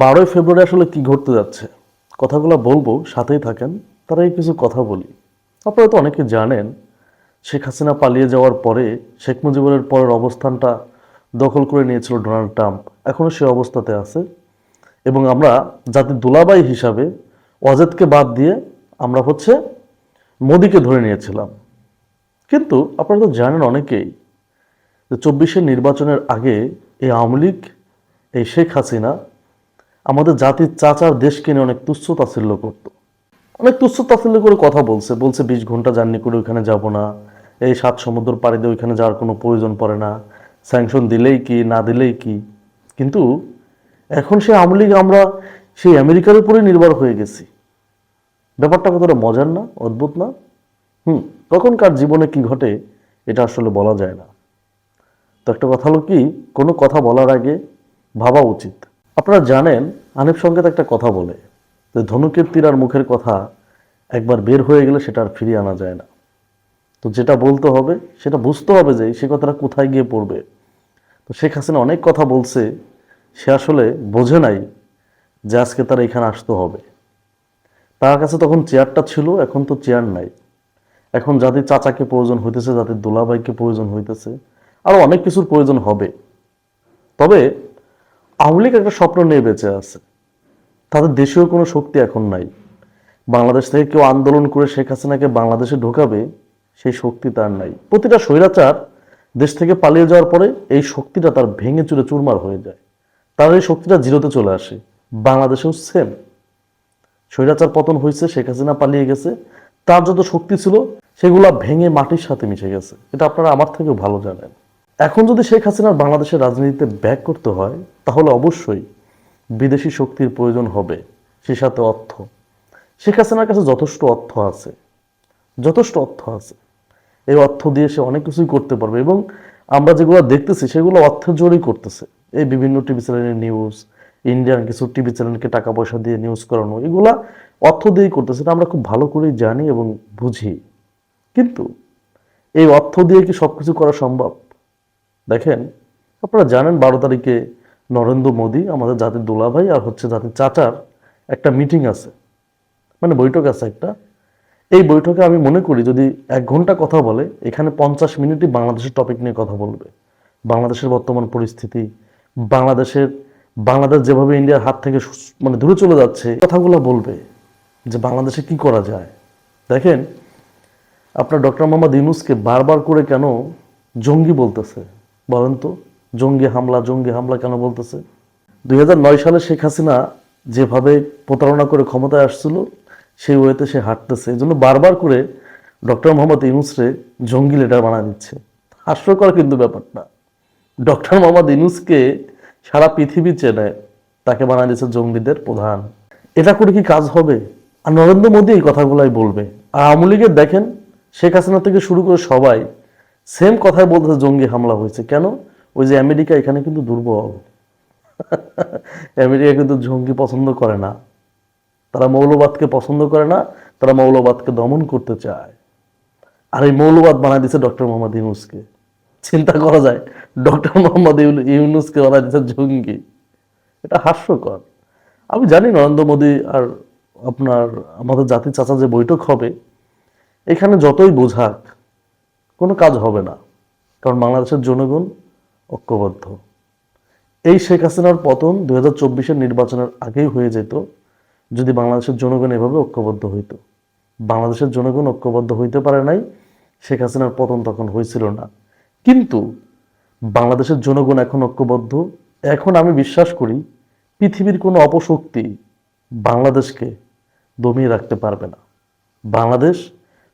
বারোই ফেব্রুয়ারি আসলে কি ঘটতে যাচ্ছে? কথাগুলো বলব, সাথেই থাকেন, তারাই কিছু কথা বলি। আপনারা তো অনেকে জানেন, শেখ হাসিনা পালিয়ে যাওয়ার পরে শেখ মুজিবুরের পরের অবস্থানটা দখল করে নিয়েছিল ডোনাল্ড ট্রাম্প। এখনও সে অবস্থাতে আছে। এবং আমরা জাতির দুলাবাই হিসাবে অজেদকে বাদ দিয়ে আমরা হচ্ছে মোদিকে ধরে নিয়েছিলাম। কিন্তু আপনারা তো জানেন অনেকেই যে চব্বিশের নির্বাচনের আগে এই আওয়ামী লীগ, এই শেখ হাসিনা আমাদের জাতির চাচার দেশকে নিয়ে অনেক তুচ্ছ তাচ্ছিল্য করতো। অনেক তুচ্ছ তাচ্ছিল্য করে কথা বলছে বলছে, বিশ ঘণ্টা জার্নি করে ওইখানে যাব না। এই সাত সমুদ্র পাড়ি দিয়ে ওইখানে যাওয়ার কোনো প্রয়োজন পড়ে না। স্যাংশন দিলেই কি, না দিলেই কি? কিন্তু এখন সে আওয়ামী আমরা সেই আমেরিকার উপরে নির্ভর হয়ে গেছি। ব্যাপারটা কতটা মজার না, অদ্ভুত না? হুম, তখনকার জীবনে কি ঘটে এটা আসলে বলা যায় না। তো একটা কথা হলো কি, কোনো কথা বলার আগে ভাবা উচিত। আপনারা জানেন, আনিফ সংকেত একটা কথা বলে যে ধনুকের তীর আর মুখের কথা একবার বের হয়ে গেলে সেটা আর ফিরিয়ে আনা যায় না। তো যেটা বলতে হবে, সেটা বুঝতে হবে যে সে কথাটা কোথায় গিয়ে পড়বে। তো শেখ হাসিনা অনেক কথা বলছে, সে আসলে বোঝে নাই যে আজকে তার এখানে আসতে হবে। তার কাছে তখন চেয়ারটা ছিল, এখন তো চেয়ার নাই। এখন জাতির চাচাকে প্রয়োজন হইতেছে, জাতির দুলাভাইকে প্রয়োজন হইতেছে আরও অনেক কিছুর প্রয়োজন হবে। তবে আওয়ামী লীগ একটা স্বপ্ন নিয়ে বেঁচে আছে। তাদের দেশীয় কোনো শক্তি এখন নাই। বাংলাদেশ থেকে কেউ আন্দোলন করে শেখ হাসিনাকে বাংলাদেশে ঢোকাবে, সেই শক্তি তার নাই। প্রতিটা স্বৈরাচার দেশ থেকে পালিয়ে যাওয়ার পরে এই শক্তিটা তার ভেঙে চুরে চুরমার হয়ে যায়। তার এই শক্তিটা জিরোতে চলে আসে। বাংলাদেশেও সেম স্বৈরাচার পতন হয়েছে, শেখ হাসিনা পালিয়ে গেছে। তার যত শক্তি ছিল, সেগুলা ভেঙে মাটির সাথে মিশে গেছে। এটা আপনারা আমার থেকেও ভালো জানেন। এখন যদি শেখ হাসিনার বাংলাদেশের রাজনীতিতে ব্যাক করতে হয়, তাহলে অবশ্যই বিদেশি শক্তির প্রয়োজন হবে, সে সাথে অর্থ। শেখ হাসিনার কাছে যথেষ্ট অর্থ আছে, যথেষ্ট অর্থ আছে। এই অর্থ দিয়ে সে অনেক কিছুই করতে পারবে এবং আমরা যেগুলো দেখতেছি, সেগুলো অর্থের জোরেই করতেছে। এই বিভিন্ন টিভি চ্যানেলের নিউজ ইন্ডিয়ান কিছু টিভি চ্যানেলকে টাকা পয়সা দিয়ে নিউজ করানো, এগুলা অর্থ দিয়েই করতেছে, এটা আমরা খুব ভালো করেই জানি এবং বুঝি। কিন্তু এই অর্থ দিয়ে কি সব কিছু করা সম্ভব? দেখেন, আপনারা জানেন বারো তারিখে নরেন্দ্র মোদী, আমাদের জাতির দোলাভাই আর হচ্ছে জাতির চাচার একটা মিটিং আছে। মানে বৈঠক আছে একটা। এই বৈঠকে আমি মনে করি যদি এক ঘণ্টা কথা বলে, এখানে পঞ্চাশ মিনিটই বাংলাদেশের টপিক নিয়ে কথা বলবে। বাংলাদেশের বর্তমান পরিস্থিতি, বাংলাদেশের, বাংলাদেশ যেভাবে ইন্ডিয়ার হাত থেকে মানে দূরে চলে যাচ্ছে কথাগুলো বলবে যে বাংলাদেশে কি করা যায়। দেখেন, আপনার ডক্টর মোহাম্মদ ইউনুসকে বারবার করে কেন জঙ্গি বলতেছে? বলেন তো, জঙ্গি হামলা জঙ্গি হামলা কেন বলতেছে? দুই সালে শেখ হাসিনা যেভাবে প্রতারণা করে ক্ষমতায় আসছিল, সেই ওয়েতে সে হাঁটতেছে। এই জন্য বারবার করে ডক্টর মোহাম্মদ ইউনুসরে জঙ্গি লিডার বানায় দিচ্ছে। হাস্যকর কিন্তু ব্যাপারটা। ডক্টর মোহাম্মদ ইউনুসকে সারা পৃথিবী চেনে, তাকে বানায় দিচ্ছে জঙ্গিদের প্রধান। এটা করে কি কাজ হবে? আর নরেন্দ্র মোদী এই কথাগুলাই বলবে। আর আওয়ামী লীগের দেখেন, শেখ হাসিনা থেকে শুরু করে সবাই সেম কথাই বলতেছে, জঙ্গি হামলা হয়েছে। কেন? ওই যে আমেরিকা এখানে কিন্তু দুর্বল। আমেরিকা কিন্তু জঙ্গি পছন্দ করে না। তারা মৌলবাদকে পছন্দ করে না, তারা মৌলবাদকে দমন করতে চায়। আর এই মৌলবাদ বানায় দিচ্ছে ডক্টর মোহাম্মদ ইউনুসকে। চিন্তা করা যায়, ডক্টর মোহাম্মদ ইউনু- ইউনুসকে বানায় দিচ্ছে জঙ্গি। এটা হাস্যকর। আমি জানি নরেন্দ্র মোদী আর আপনার, আমাদের জাতির চাচা যে বৈঠক হবে, এখানে যতই বোঝাক কোনো কাজ হবে না, কারণ বাংলাদেশের জনগণ ঐক্যবদ্ধ। এই শেখ হাসিনার পতন দু হাজার চব্বিশের নির্বাচনের আগেই হয়ে যেত, যদি বাংলাদেশের জনগণ এভাবে ঐক্যবদ্ধ হইতো। বাংলাদেশের জনগণ ঐক্যবদ্ধ হইতে পারে নাই, শেখ হাসিনার পতন তখন হয়েছিল না। কিন্তু বাংলাদেশের জনগণ এখন ঐক্যবদ্ধ। এখন আমি বিশ্বাস করি, পৃথিবীর কোনো অপশক্তি বাংলাদেশকে দমিয়ে রাখতে পারবে না। বাংলাদেশ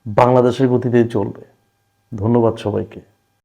বাংলাদেশের গতিতেই চলবে। ধন্যবাদ সবাইকে।